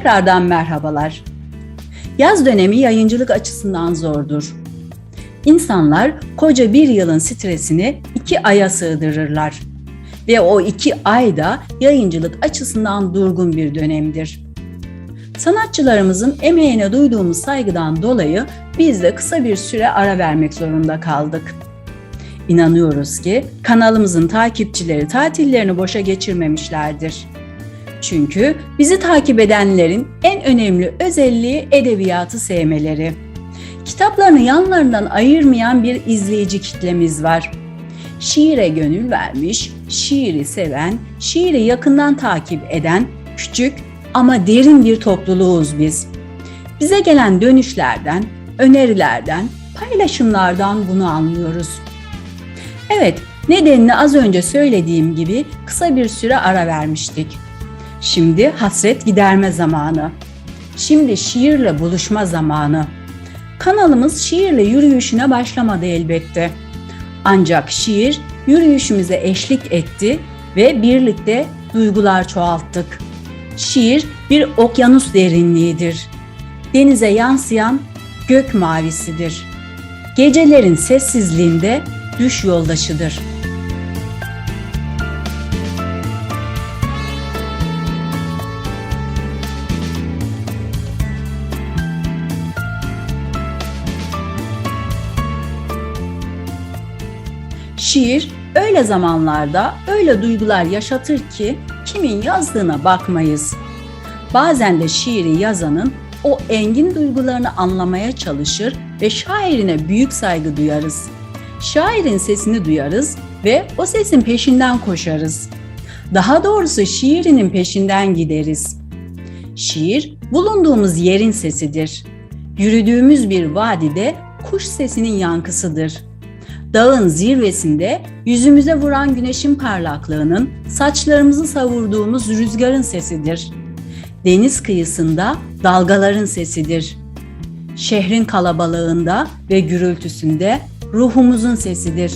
Tekrardan merhabalar. Yaz dönemi yayıncılık açısından zordur. İnsanlar koca bir yılın stresini iki aya sığdırırlar. Ve o iki ay da yayıncılık açısından durgun bir dönemdir. Sanatçılarımızın emeğine duyduğumuz saygıdan dolayı biz de kısa bir süre ara vermek zorunda kaldık. İnanıyoruz ki kanalımızın takipçileri tatillerini boşa geçirmemişlerdir. Çünkü bizi takip edenlerin en önemli özelliği edebiyatı sevmeleri. Kitaplarını yanlarından ayırmayan bir izleyici kitlemiz var. Şiire gönül vermiş, şiiri seven, şiiri yakından takip eden küçük ama derin bir topluluğuz biz. Bize gelen dönüşlerden, önerilerden, paylaşımlardan bunu anlıyoruz. Evet, nedenini az önce söylediğim gibi kısa bir süre ara vermiştik. Şimdi hasret giderme zamanı. Şimdi şiirle buluşma zamanı. Kanalımız şiirle yürüyüşüne başlamadı elbette. Ancak şiir yürüyüşümüze eşlik etti ve birlikte duygular çoğalttık. Şiir bir okyanus derinliğidir. Denize yansıyan gök mavisidir. Gecelerin sessizliğinde düş yoldaşıdır. Şiir öyle zamanlarda öyle duygular yaşatır ki kimin yazdığına bakmayız. Bazen de şiiri yazanın o engin duygularını anlamaya çalışır ve şairine büyük saygı duyarız. Şairin sesini duyarız ve o sesin peşinden koşarız. Daha doğrusu şiirinin peşinden gideriz. Şiir bulunduğumuz yerin sesidir. Yürüdüğümüz bir vadide kuş sesinin yankısıdır. Dağın zirvesinde yüzümüze vuran güneşin parlaklığının saçlarımızı savurduğumuz rüzgarın sesidir. Deniz kıyısında dalgaların sesidir. Şehrin kalabalığında ve gürültüsünde ruhumuzun sesidir.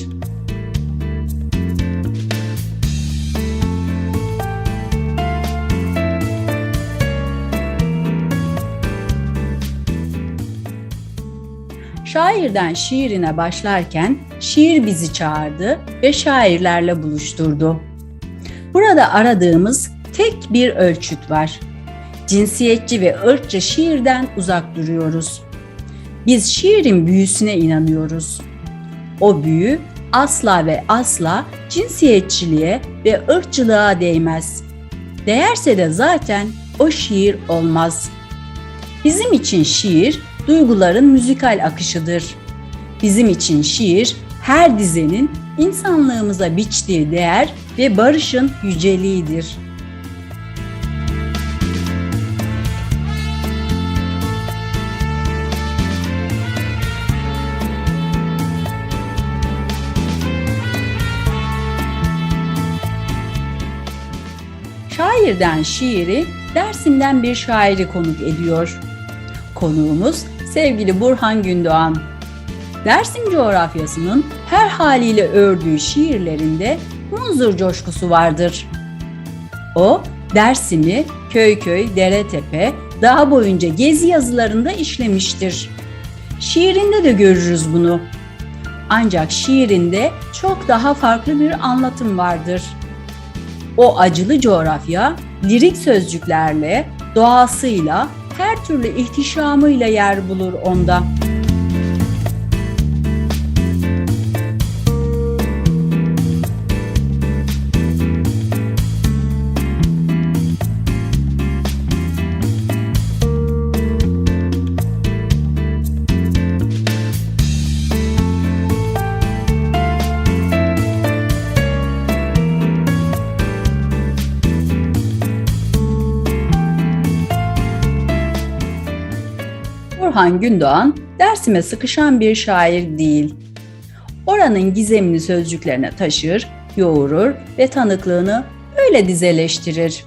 Şairden şiirine başlarken şiir bizi çağırdı ve şairlerle buluşturdu. Burada aradığımız tek bir ölçüt var. Cinsiyetçi ve ırkçı şiirden uzak duruyoruz. Biz şiirin büyüsüne inanıyoruz. O büyü asla ve asla cinsiyetçiliğe ve ırkçılığa değmez. Değerse de zaten o şiir olmaz. Bizim için şiir duyguların müzikal akışıdır. Bizim için şiir her dizenin insanlığımıza biçtiği değer ve barışın yüceliğidir. Şairden şiiri Dersim'den bir şairi konuk ediyor. Konuğumuz sevgili Burhan Gündoğan. Dersim coğrafyasının her haliyle ördüğü şiirlerinde munzur coşkusu vardır. O, Dersim'i köy köy, dere tepe, dağ boyunca gezi yazılarında işlemiştir. Şiirinde de görürüz bunu. Ancak şiirinde çok daha farklı bir anlatım vardır. O acılı coğrafya lirik sözcüklerle, doğasıyla, her türlü ihtişamıyla yer bulur onda. Orhan Gündoğan Dersim'e sıkışan bir şair değil. Oranın gizemini sözcüklerine taşır, yoğurur ve tanıklığını öyle dizeleştirir.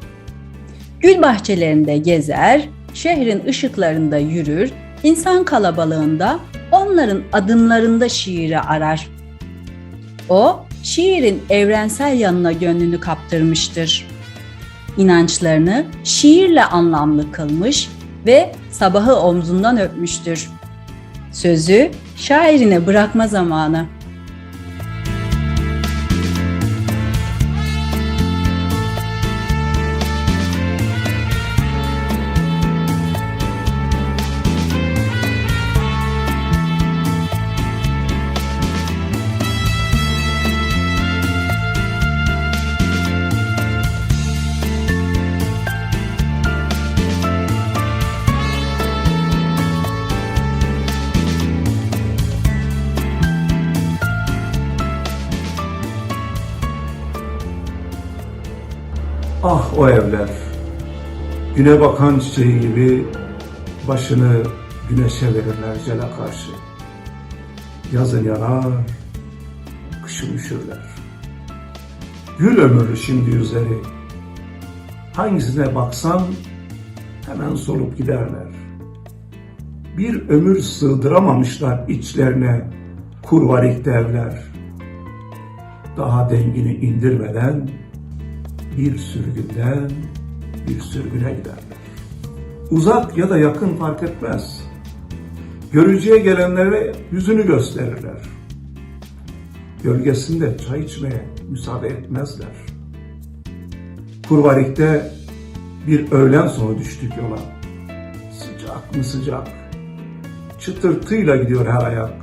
Gül bahçelerinde gezer, şehrin ışıklarında yürür, insan kalabalığında onların adımlarında şiiri arar. O, şiirin evrensel yanına gönlünü kaptırmıştır. inançlarını şiirle anlamlı kılmış ve sabahı omzundan öpmüştür. Sözü şairine bırakma zamanı. Ah o evler, güne bakan çiçeği gibi başını güneşe verirler cele karşı. Yazın yanar, kışın üşürler. Gül ömürlü şimdi yüzleri, hangisine baksan hemen solup giderler. Bir ömür sığdıramamışlar içlerine kurvarik devler. Daha dengini indirmeden bir sürgünden bir sürgüne giderler. Uzak ya da yakın fark etmez. Görücüye gelenlere yüzünü gösterirler. Gölgesinde çay içmeye müsaade etmezler. Kurvarik'te bir öğlen sonu düştük yola. Sıcak mı sıcak, çıtırtıyla gidiyor her ayak.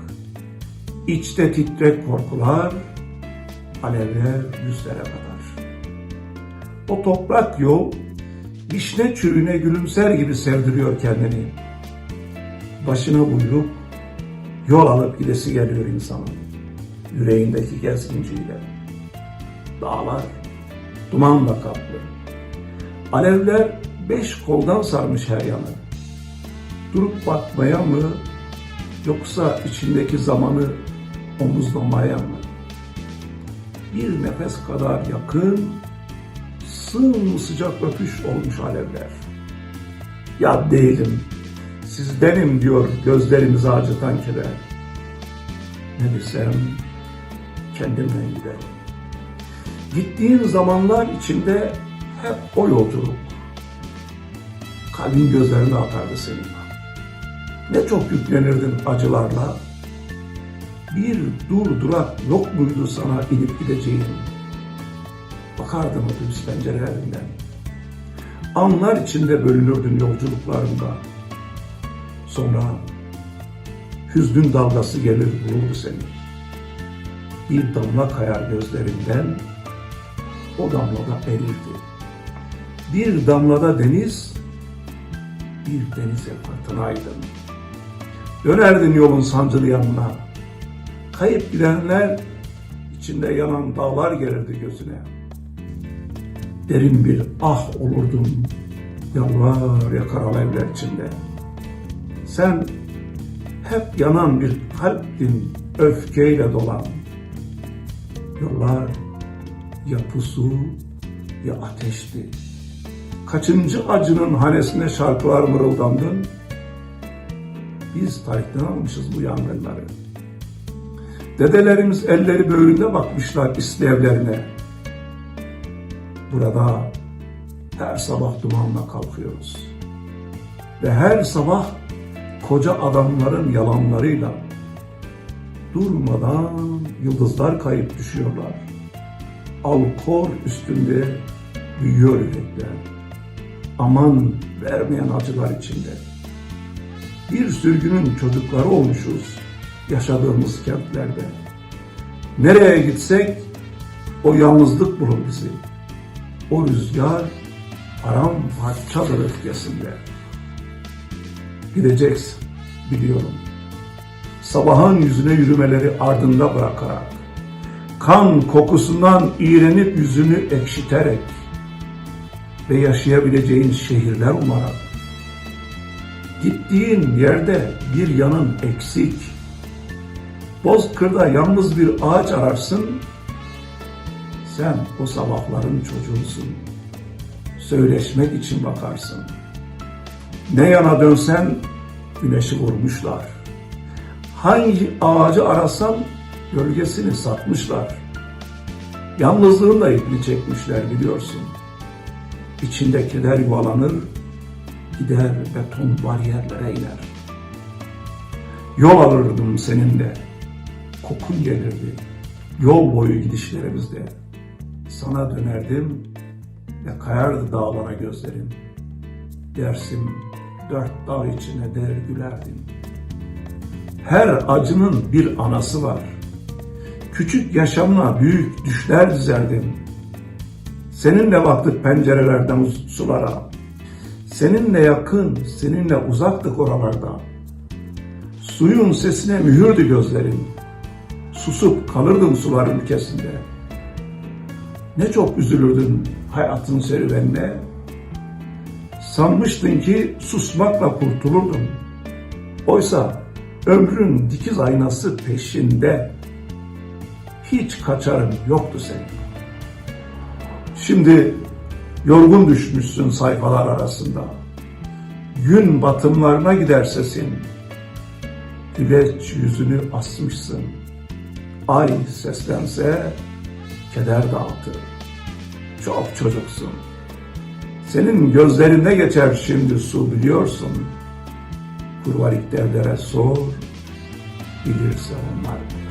İçte titrek korkular, alevler yüzlere kadar. O toprak yol vişne çürüğüne gülümser gibi sevdiriyor kendini. Başına buyruk yol alıp gidesi geliyor insanın yüreğindeki gezginciyle. Dağlar dumanla kaplı. Alevler beş koldan sarmış her yanı. Durup bakmaya mı yoksa içindeki zamanı omuzlamaya mı? Bir nefes kadar yakın sımsıcak öpüş olmuş alevler. Ya değilim, sizdenim diyor gözlerimizi acıtan keder. Ne desem kendimden giderim. Gittiğin zamanlar içinde hep o yolculuk. Kalbin gözlerine akardı senin. Ne çok yüklenirdin acılarla. Bir dur durak yok muydu sana inip gideceğin? Bakardım otobüs pencerelerinden. Anlar içinde bölünürdün yolculuklarında. Sonra hüznün dalgası gelir vururdu seni. Bir damla kayar gözlerinden, o damlada erirdi. Bir damlada deniz, bir denize fırtınaydın. Dönerdin yolun sancılı yanına. Kayıp gidenler içinde yanan dağlar gelirdi gözüne derin bir ah olurdum yalvar yakar alevler içinde. Sen hep yanan bir kalptin öfkeyle dolan. Yollar ya pusu ya ateşti. Kaçıncı acının hanesine şarkılar mırıldandın? Biz tarihten almışız bu yangınları. Dedelerimiz elleri böğründe bakmışlar islevlerine. Burada her sabah dumanla kalkıyoruz. Ve her sabah koca adamların yalanlarıyla durmadan yıldızlar kayıp düşüyorlar. Alkor üstünde büyüyor yürekler. Aman vermeyen acılar içinde. Bir sürgünün çocukları olmuşuz yaşadığımız kentlerde. Nereye gitsek o yalnızlık bulur bizi. O rüzgar paramparçadır öfkesinde. Gideceksin biliyorum. Sabahın yüzüne yürümeleri ardında bırakarak, kan kokusundan iğrenip yüzünü ekşiterek ve yaşayabileceğin şehirler umarak, gittiğin yerde bir yanın eksik, Bozkır'da yalnız bir ağaç ararsın, sen o sabahların çocuğusun. Söyleşmek için bakarsın. Ne yana dönsen güneşi vurmuşlar. Hangi ağacı arasan gölgesini satmışlar. Yalnızlığın da ipini çekmişler biliyorsun. içindekiler yuvalanır, gider beton bariyerlere iner. Yol alırdım seninle, kokun gelirdi, yol boyu gidişlerimizde. Sana dönerdim ve kayardı dağlara gözlerim. Dersim dört dağ içine der gülerdim. Her acının bir anası var. Küçük yaşamla büyük düşler dizerdim. Seninle baktık pencerelerden sulara. Seninle yakın, seninle uzaktık oralarda. Suyun sesine mühürdü gözlerim. Susup kalırdım suların ülkesinde. Ne çok üzülürdün hayatın serüvenine. Sanmıştın ki susmakla kurtulurdun. Oysa ömrün dikiz aynası peşinde. Hiç kaçarın yoktu senin. Şimdi yorgun düşmüşsün sayfalar arasında. Gün batımlarına gider sesin. Güleç yüzünü asmışsın. Ay seslense keder dağıtır. Çok çocuksun. Senin gözlerinde geçer şimdi su biliyorsun. Kurvarik devlere sor, bilirse onlar.